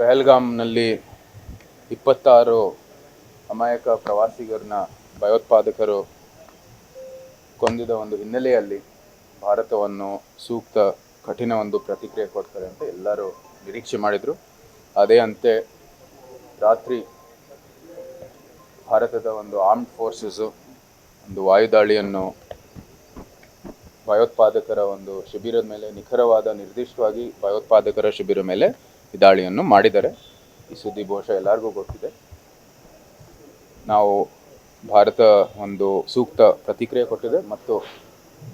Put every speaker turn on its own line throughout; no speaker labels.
ಪಹಲ್ಗಾಮ್ನಲ್ಲಿ ಇಪ್ಪತ್ತಾರು ಅಮಾಯಕ ಪ್ರವಾಸಿಗರನ್ನ ಭಯೋತ್ಪಾದಕರು ಕೊಂದಿದ ಒಂದು ಹಿನ್ನೆಲೆಯಲ್ಲಿ ಭಾರತವನ್ನು ಸೂಕ್ತ ಕಠಿಣ ಒಂದು ಪ್ರತಿಕ್ರಿಯೆ ಕೊಡ್ತಾರೆ ಅಂತ ಎಲ್ಲರೂ ನಿರೀಕ್ಷೆ ಮಾಡಿದರು. ಅದೇ ಅಂತೆ ರಾತ್ರಿ ಭಾರತದ ಒಂದು ಆರ್ಮ್ಡ್ ಫೋರ್ಸಸ್ಸು ಒಂದು ವಾಯುದಾಳಿಯನ್ನು ಭಯೋತ್ಪಾದಕರ ಒಂದು ಶಿಬಿರದ ಮೇಲೆ ನಿಖರವಾದ ನಿರ್ದಿಷ್ಟವಾಗಿ ಭಯೋತ್ಪಾದಕರ ಶಿಬಿರ ಮೇಲೆ ಈ ದಾಳಿಯನ್ನು ಮಾಡಿದ್ದಾರೆ. ಈ ಸುದ್ದಿ ಬಹುಶಃ ಎಲ್ಲರಿಗೂ ಗೊತ್ತಿದೆ. ನಾವು ಭಾರತ ಒಂದು ಸೂಕ್ತ ಪ್ರತಿಕ್ರಿಯೆ ಕೊಟ್ಟಿದೆ ಮತ್ತು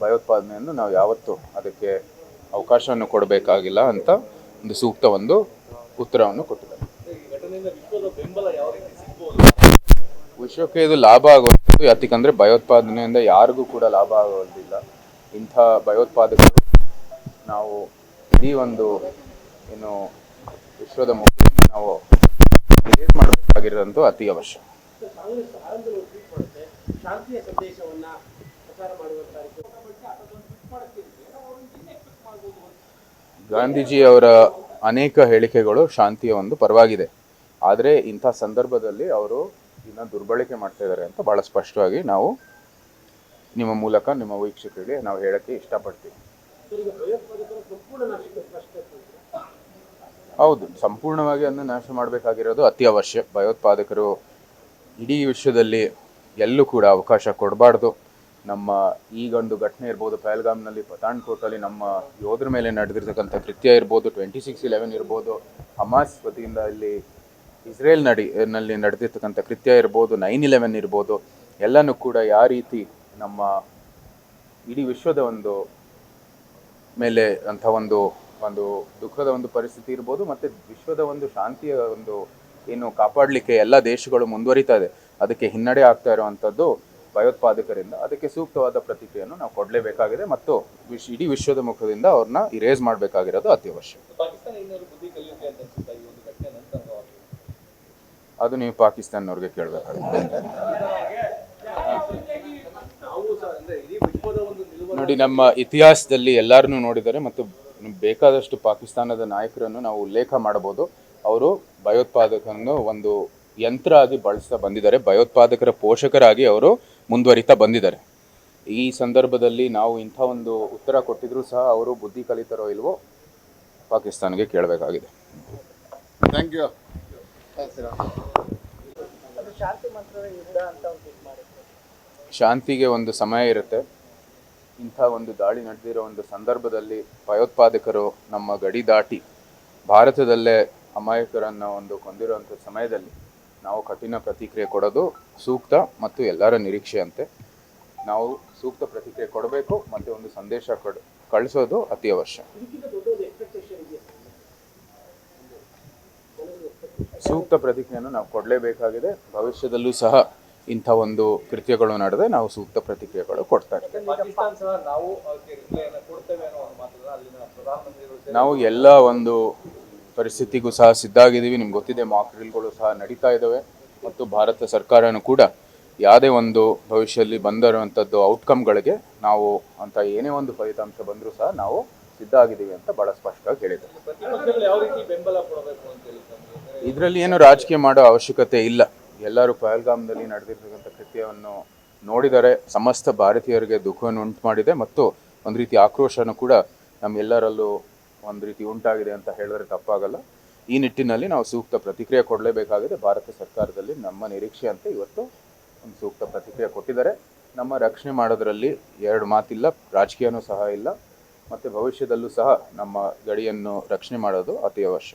ಭಯೋತ್ಪಾದನೆಯನ್ನು ನಾವು ಯಾವತ್ತೂ ಅದಕ್ಕೆ ಅವಕಾಶವನ್ನು ಕೊಡಬೇಕಾಗಿಲ್ಲ ಅಂತ ಒಂದು ಸೂಕ್ತ ಒಂದು ಉತ್ತರವನ್ನು ಕೊಟ್ಟಿದೆ ವಿಶ್ವಕ್ಕೆ ಇದು ಲಾಭ ಆಗುವಂಥದ್ದು ಯಾತಕ್ಕಂದ್ರೆ ಭಯೋತ್ಪಾದನೆಯಿಂದ ಯಾರಿಗೂ ಕೂಡ ಲಾಭ ಆಗೋದಿಲ್ಲ. ಇಂಥ ಭಯೋತ್ಪಾದಕರು ನಾವು ಇಡೀ ಒಂದು ಏನು ವಿಶ್ವದ ಮುಖ್ಯ ನಾವು ಮಾಡಬೇಕಾಗಿರೋದಂತೂ ಅತಿ ಅವಶ್ಯ. ಗಾಂಧೀಜಿ ಅವರ ಅನೇಕ ಹೇಳಿಕೆಗಳು ಶಾಂತಿಯ ಒಂದು ಪರವಾಗಿದೆ. ಆದರೆ ಇಂಥ ಸಂದರ್ಭದಲ್ಲಿ ಅವರು ಇದನ್ನ ದುರ್ಬಳಕೆ ಮಾಡ್ತಾ ಇದ್ದಾರೆ ಅಂತ ಬಹಳ ಸ್ಪಷ್ಟವಾಗಿ ನಾವು ನಿಮ್ಮ ಮೂಲಕ ನಿಮ್ಮ ವೀಕ್ಷಕರಿಗೆ ನಾವು ಹೇಳಕ್ಕೆ ಇಷ್ಟಪಡ್ತೀವಿ. ಹೌದು, ಸಂಪೂರ್ಣವಾಗಿ ಅದನ್ನು ನಾಶ ಮಾಡಬೇಕಾಗಿರೋದು ಅತಿ ಅವಶ್ಯ ಭಯೋತ್ಪಾದಕರು ಇಡೀ ವಿಶ್ವದಲ್ಲಿ ಎಲ್ಲೂ ಕೂಡ ಅವಕಾಶ ಕೊಡಬಾರ್ದು. ನಮ್ಮ ಈಗೊಂದು ಘಟನೆ ಇರ್ಬೋದು, ಪಹಲ್ಗಾಮ್ನಲ್ಲಿ ಪತಾಣ್ಕೋಟಲ್ಲಿ ನಮ್ಮ ಯೋಧರ ಮೇಲೆ ನಡೆದಿರ್ತಕ್ಕಂಥ ಕೃತ್ಯ ಇರ್ಬೋದು ಟ್ವೆಂಟಿ ಸಿಕ್ಸ್ ಇಲೆವೆನ್ ಇರ್ಬೋದು, ಹಮಾಸ್ ವತಿಯಿಂದ ಇಲ್ಲಿ ಇಸ್ರೇಲ್ ನಡಿ, ನಲ್ಲಿ ನಡೆದಿರ್ತಕ್ಕಂಥ ಕೃತ್ಯ ಇರ್ಬೋದು ನೈನ್ ಇಲೆವೆನ್ ಇರ್ಬೋದು, ಎಲ್ಲನೂ ಕೂಡ ಯಾವ ರೀತಿ ನಮ್ಮ ಇಡೀ ವಿಶ್ವದ ಒಂದು ಮೇಲೆ ಅಂಥ ಒಂದು ಒಂದು ದುಃಖದ ಒಂದು ಪರಿಸ್ಥಿತಿ ಇರ್ಬೋದು ಮತ್ತೆ ವಿಶ್ವದ ಒಂದು ಶಾಂತಿಯ ಒಂದು ಏನು ಕಾಪಾಡಲಿಕ್ಕೆ ಎಲ್ಲ ದೇಶಗಳು ಮುಂದುವರಿತಾ ಇದೆ. ಅದಕ್ಕೆ ಹಿನ್ನಡೆ ಆಗ್ತಾ ಇರುವಂಥದ್ದು ಭಯೋತ್ಪಾದಕರಿಂದ ಅದಕ್ಕೆ ಸೂಕ್ತವಾದ ಪ್ರತಿಕ್ರಿಯೆಯನ್ನು ನಾವು ಕೊಡಲೇಬೇಕಾಗಿದೆ ಮತ್ತು ವಿಶ್ ಇಡೀ ವಿಶ್ವದ ಮುಖದಿಂದ ಅವ್ರನ್ನ ಇರೇಸ್ ಮಾಡಬೇಕಾಗಿರೋದು ಅತ್ಯವಶ್ಯಕ. ಅದು ನೀವು ಪಾಕಿಸ್ತಾನವ್ರಿಗೆ ಕೇಳಬೇಕಾಗುತ್ತೆ. ನೋಡಿ ನಮ್ಮ ಇತಿಹಾಸದಲ್ಲಿ ಎಲ್ಲರನ್ನೂ ನೋಡಿದರೆ ಮತ್ತು ಬೇಕಾದಷ್ಟು ಪಾಕಿಸ್ತಾನದ ನಾಯಕರನ್ನು ನಾವು ಉಲ್ಲೇಖ ಮಾಡಬಹುದು. ಅವರು ಭಯೋತ್ಪಾದಕರನ್ನು ಒಂದು ಯಂತ್ರ ಆಗಿ ಬಳಸ್ತಾ ಬಂದಿದ್ದಾರೆ. ಭಯೋತ್ಪಾದಕರ ಪೋಷಕರಾಗಿ ಅವರು ಮುಂದುವರಿತಾ ಬಂದಿದ್ದಾರೆ. ಈ ಸಂದರ್ಭದಲ್ಲಿ ನಾವು ಇಂಥ ಒಂದು ಉತ್ತರ ಕೊಟ್ಟಿದ್ರು ಸಹ ಅವರು ಬುದ್ಧಿ ಕಲಿತಾರೋ ಇಲ್ವೋ ಪಾಕಿಸ್ತಾನಿಗೆ ಕೇಳಬೇಕಾಗಿದೆ.
ಥ್ಯಾಂಕ್ ಯು
ಶಾಂತಿಗೆ ಒಂದು ಸಮಯ ಇರುತ್ತೆ. ಇಂಥ ಒಂದು ದಾಳಿ ನಡೆದಿರೋ ಒಂದು ಸಂದರ್ಭದಲ್ಲಿ ಭಯೋತ್ಪಾದಕರು ನಮ್ಮ ಗಡಿ ದಾಟಿ ಭಾರತದಲ್ಲೇ ಅಮಾಯಕರನ್ನು ಒಂದು ಕೊಂದಿರುವಂಥ ಸಮಯದಲ್ಲಿ ನಾವು ಕಠಿಣ ಪ್ರತಿಕ್ರಿಯೆ ಕೊಡೋದು ಸೂಕ್ತ ಮತ್ತು ಎಲ್ಲರ ನಿರೀಕ್ಷೆಯಂತೆ. ನಾವು ಸೂಕ್ತ ಪ್ರತಿಕ್ರಿಯೆ ಕೊಡಬೇಕು ಮತ್ತು ಒಂದು ಸಂದೇಶ ಕೊಡ, ಕಳಿಸೋದು ಅತಿ ಅವಶ್ಯ. ಸೂಕ್ತ ಪ್ರತಿಕ್ರಿಯೆಯನ್ನು ನಾವು ಕೊಡಲೇಬೇಕಾಗಿದೆ. ಭವಿಷ್ಯದಲ್ಲೂ ಸಹ ಇಂಥ ಒಂದು ಕೃತ್ಯಗಳು ನಡೆದೇ ನಾವು ಸೂಕ್ತ ಪ್ರತಿಕ್ರಿಯೆಗಳು ಕೊಡ್ತಾ ಇರ್ತೀವಿ.
ನಾವು
ಎಲ್ಲ ಒಂದು ಪರಿಸ್ಥಿತಿಗೂ ಸಹ ಸಿದ್ಧಾಗಿದ್ದೀವಿ. ನಿಮ್ಗೆ ಗೊತ್ತಿದೆ ಮಾಕ್ ಡ್ರಿಲ್ಗಳು ಸಹ ನಡೀತಾ ಇದ್ದಾವೆ. ಮತ್ತು ಭಾರತ ಸರ್ಕಾರನೂ ಕೂಡ ಯಾವುದೇ ಒಂದು ಭವಿಷ್ಯದಲ್ಲಿ ಬಂದಿರುವಂಥದ್ದು ಔಟ್ಕಮ್ಗಳಿಗೆ ನಾವು ಅಂತ ಏನೇ ಒಂದು ಫಲಿತಾಂಶ ಬಂದರೂ ಸಹ ನಾವು ಸಿದ್ಧ ಆಗಿದ್ದೀವಿ ಅಂತ ಭಾಳ ಸ್ಪಷ್ಟವಾಗಿ ಹೇಳಿದ್ದಾರೆ.
ಪ್ರತಿಪಕ್ಷಗಳು ಯಾವ ರೀತಿ ಬೆಂಬಲ ಕೊಡಬೇಕು ಅಂತ ಹೇಳಿ
ಇದರಲ್ಲಿ ಏನು ರಾಜಕೀಯ ಮಾಡೋ ಅವಶ್ಯಕತೆ ಇಲ್ಲ. ಎಲ್ಲರೂ ಪಹಲ್ಗಾಮ್ನಲ್ಲಿ ನಡೆದಿರ್ತಕ್ಕಂಥ ಕೃತ್ಯವನ್ನು ನೋಡಿದರೆ ಸಮಸ್ತ ಭಾರತೀಯರಿಗೆ ದುಃಖವನ್ನು ಉಂಟು ಮಾಡಿದೆ ಮತ್ತು ಒಂದು ರೀತಿ ಆಕ್ರೋಶನೂ ಕೂಡ ನಮ್ಮೆಲ್ಲರಲ್ಲೂ ಒಂದು ರೀತಿ ಉಂಟಾಗಿದೆ ಅಂತ ಹೇಳಿದ್ರೆ ತಪ್ಪಾಗಲ್ಲ. ಈ ನಿಟ್ಟಿನಲ್ಲಿ ನಾವು ಸೂಕ್ತ ಪ್ರತಿಕ್ರಿಯೆ ಕೊಡಲೇಬೇಕಾಗಿದೆ. ಭಾರತ ಸರ್ಕಾರದಲ್ಲಿ ನಮ್ಮ ನಿರೀಕ್ಷೆ ಅಂತ ಇವತ್ತು ಒಂದು ಸೂಕ್ತ ಪ್ರತಿಕ್ರಿಯೆ ಕೊಟ್ಟಿದ್ದಾರೆ. ನಮ್ಮ ರಕ್ಷಣೆ ಮಾಡೋದರಲ್ಲಿ ಎರಡು ಮಾತಿಲ್ಲ, ರಾಜಕೀಯನೂ ಸಹ ಇಲ್ಲ, ಮತ್ತು ಭವಿಷ್ಯದಲ್ಲೂ ಸಹ ನಮ್ಮ ಗಡಿಯನ್ನು ರಕ್ಷಣೆ ಮಾಡೋದು ಅತಿ ಅವಶ್ಯ.